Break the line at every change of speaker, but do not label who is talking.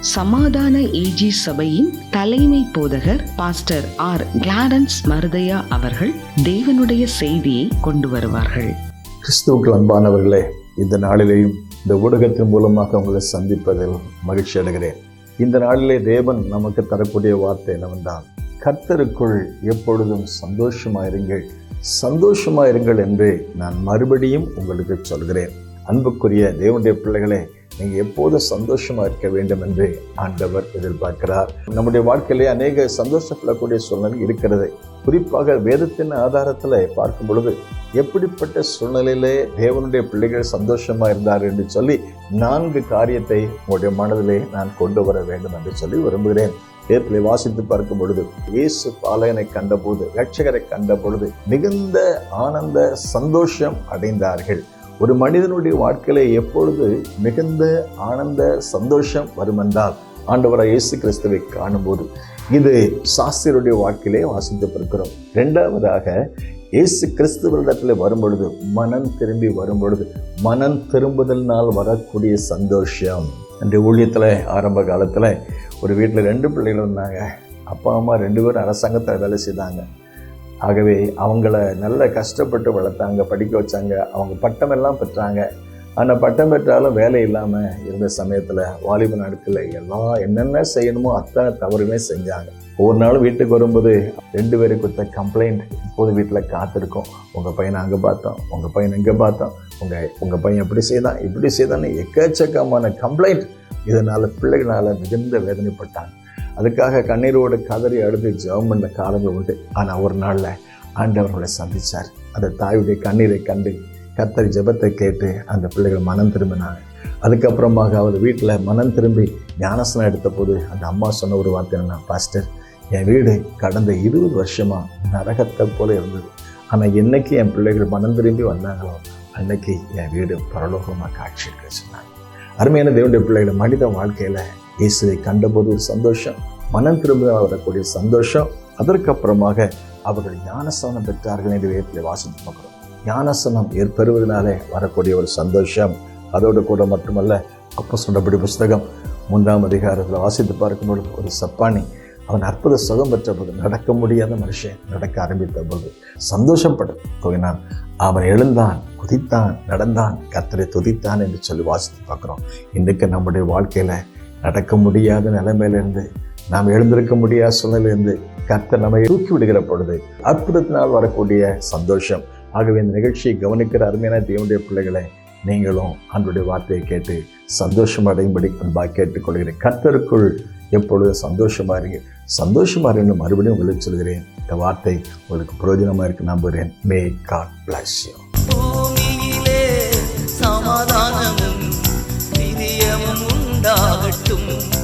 சமாதான ஏஜி சபையின் தலைமை போதகர் பாஸ்டர் ஆர் கிளாரன்ஸ் மருதையா அவர்கள் தேவனுடைய செய்தியை கொண்டு வருவார்கள்.
கிறிஸ்துவுக்கு அன்பானவர்களே இந்த நாளிலேயும் இந்த ஊடகத்தின் மூலமாக உங்களை சந்திப்பதில் மகிழ்ச்சி அடைகிறேன். இந்த நாளிலே தேவன் நமக்கு தரக்கூடிய வார்த்தை என்னவென்றால் கர்த்தருக்குள் எப்பொழுதும் சந்தோஷமாயிருங்கள். சந்தோஷமாயிருங்கள் என்று நான் மறுபடியும் உங்களுக்கு சொல்கிறேன். அன்புக்குரிய தேவனுடைய பிள்ளைகளே நீங்கள் எப்போதும் சந்தோஷமா இருக்க வேண்டும் என்று ஆண்டவர் எதிர்பார்க்கிறார். நம்முடைய வாழ்க்கையிலே அநேக சந்தோஷப்படக்கூடிய சூழ்நிலை இருக்கிறது. குறிப்பாக வேதத்தின் ஆதாரத்தில் பார்க்கும் பொழுது எப்படிப்பட்ட சூழ்நிலையிலே தேவனுடைய பிள்ளைகள் சந்தோஷமா இருந்தார் என்று சொல்லி நான்கு காரியத்தை உங்களுடைய மனதிலே நான் கொண்டு வர வேண்டும் என்று சொல்லி விரும்புகிறேன். வேப்பிலை வாசித்து பார்க்கும் பொழுது இயேசு பாலகனை கண்டபோது ரட்சகரை கண்ட பொழுது மிகுந்த ஆனந்த சந்தோஷம் அடைந்தார்கள். ஒரு மனிதனுடைய வாழ்க்கையில எப்பொழுது மிகுந்த ஆனந்த சந்தோஷம் வருமென்றால் ஆண்டவராக இயேசு கிறிஸ்துவை காணும்போது இது சாஸ்திரருடைய வாழ்க்கையிலே வாசித்து ரெண்டாவதாக இயேசு கிறிஸ்துவரிடத்தில் வரும்பொழுது மனம் திரும்பி வரும்பொழுது மனம் திரும்புதலினால் வரக்கூடிய சந்தோஷம். அந்த ஊழியத்தில் ஆரம்ப காலத்தில் ஒரு வீட்டில் ரெண்டு பிள்ளைகள் இருந்தாங்க. அப்பா அம்மா ரெண்டு பேரும் அரசாங்கத்தில் வேலை செய்தாங்க. ஆகவே அவங்கள நல்ல கஷ்டப்பட்டு வளர்த்தாங்க படிக்க வச்சாங்க அவங்க பட்டமெல்லாம் பெற்றாங்க. ஆனால் பட்டம் பெற்றாலும் வேலை இல்லாமல் இருந்த சமயத்தில் வாலிப நாட்களில் எல்லாம் என்னென்ன செய்யணுமோ அத்தனை தவறுமே செஞ்சாங்க. ஒவ்வொரு நாளும் வீட்டுக்கு வரும்போது ரெண்டு பேரும் கொடுத்த கம்ப்ளைண்ட் இப்போது வீட்டில் காத்திருக்கோம். உங்கள் பையனை அங்கே பார்த்தோம் உங்கள் பையன் இங்கே பார்த்தோம். உங்கள் உங்கள் பையன் இப்படி செய்தான் இப்படி செய்தான்னு எக்கச்சக்கமான கம்ப்ளைண்ட் இதனால் பிள்ளைகளால் மிகுந்த வேதனைப்பட்டாங்க. அதுக்காக கண்ணீரோடு கதறி அழுது ஜெபம் பண்ண காலங்கள் உண்டு. ஆனால் ஒரு நாளில் ஆண்டவர்களை சந்தித்தார் அந்த தாயுடைய கண்ணீரை கண்டு கத்தரி ஜெபத்தை கேட்டு அந்த பிள்ளைகள் மனம் திரும்பினாங்க. அதுக்கப்புறமாக அவர் வீட்டில் மனம் திரும்பி ஞானசனம் எடுத்த போது அந்த அம்மா சொன்ன ஒரு வார்த்தை என்ன பாஸ்டர் என் வீடு கடந்த இருபது வருஷமாக நரகத்தை போல இருந்தது. ஆனால் என்னைக்கு என் பிள்ளைகள் மனம் திரும்பி வந்தாங்களோ அன்னைக்கு என் வீடு பரலோகமாக காட்சி சொன்னாங்க. அருமையான தேவனுடைய பிள்ளைகளை மனித வாழ்க்கையில் இயேசுவை கண்டபோது ஒரு சந்தோஷம் மனம் திரும்ப வரக்கூடிய சந்தோஷம். அதற்கப்புறமாக அவர்கள் ஞானசனம் பெற்றார்கள் என்று வேப்பில் வாசித்து பார்க்குறோம். ஞானசனம் ஏற்பெறுவதனாலே வரக்கூடிய ஒரு சந்தோஷம். அதோடு கூட மட்டுமல்ல அப்போ சொன்னபடி புஸ்தகம் மூன்றாம் அதிகாரத்தில் வாசித்து பார்க்கும்போது ஒரு சப்பானி அவன் அற்புத சுகம் பெற்ற போது நடக்க முடியாத மனுஷன் நடக்க ஆரம்பித்த போது சந்தோஷப்பட துவங்கினான் அவன் எழுந்தான் குதித்தான் நடந்தான் கத்தரை துதித்தான் என்று சொல்லி வாசித்து பார்க்குறோம். இன்றைக்கு நம்முடைய வாழ்க்கையில் நடக்க முடியாத நிலைமையிலிருந்து நாம் எழுந்திருக்க முடியாத சூழ்நிலையிலிருந்து கர்த்தர் நம்மை தூக்கி விடுகிற பொழுது அற்புதத்தினால் வரக்கூடிய சந்தோஷம். ஆகவே இந்த நிகழ்ச்சியை கவனிக்கிற அருமையான தேவனுடைய பிள்ளைகளை நீங்களும் அன்றைய வார்த்தையை கேட்டு சந்தோஷம் அடையும்படி அன்பாக கேட்டுக்கொள்கிறேன். கர்த்தருக்குள் எப்பொழுதும் சந்தோஷமாக இருங்க சந்தோஷமா இருந்து மறுபடியும் உங்களுக்கு சொல்கிறேன். இந்த வார்த்தை உங்களுக்கு பிரயோஜனமாக இருக்கு நம்புகிறேன். மே காட் பிளஸ் யூ
உண்டாகட்டும்.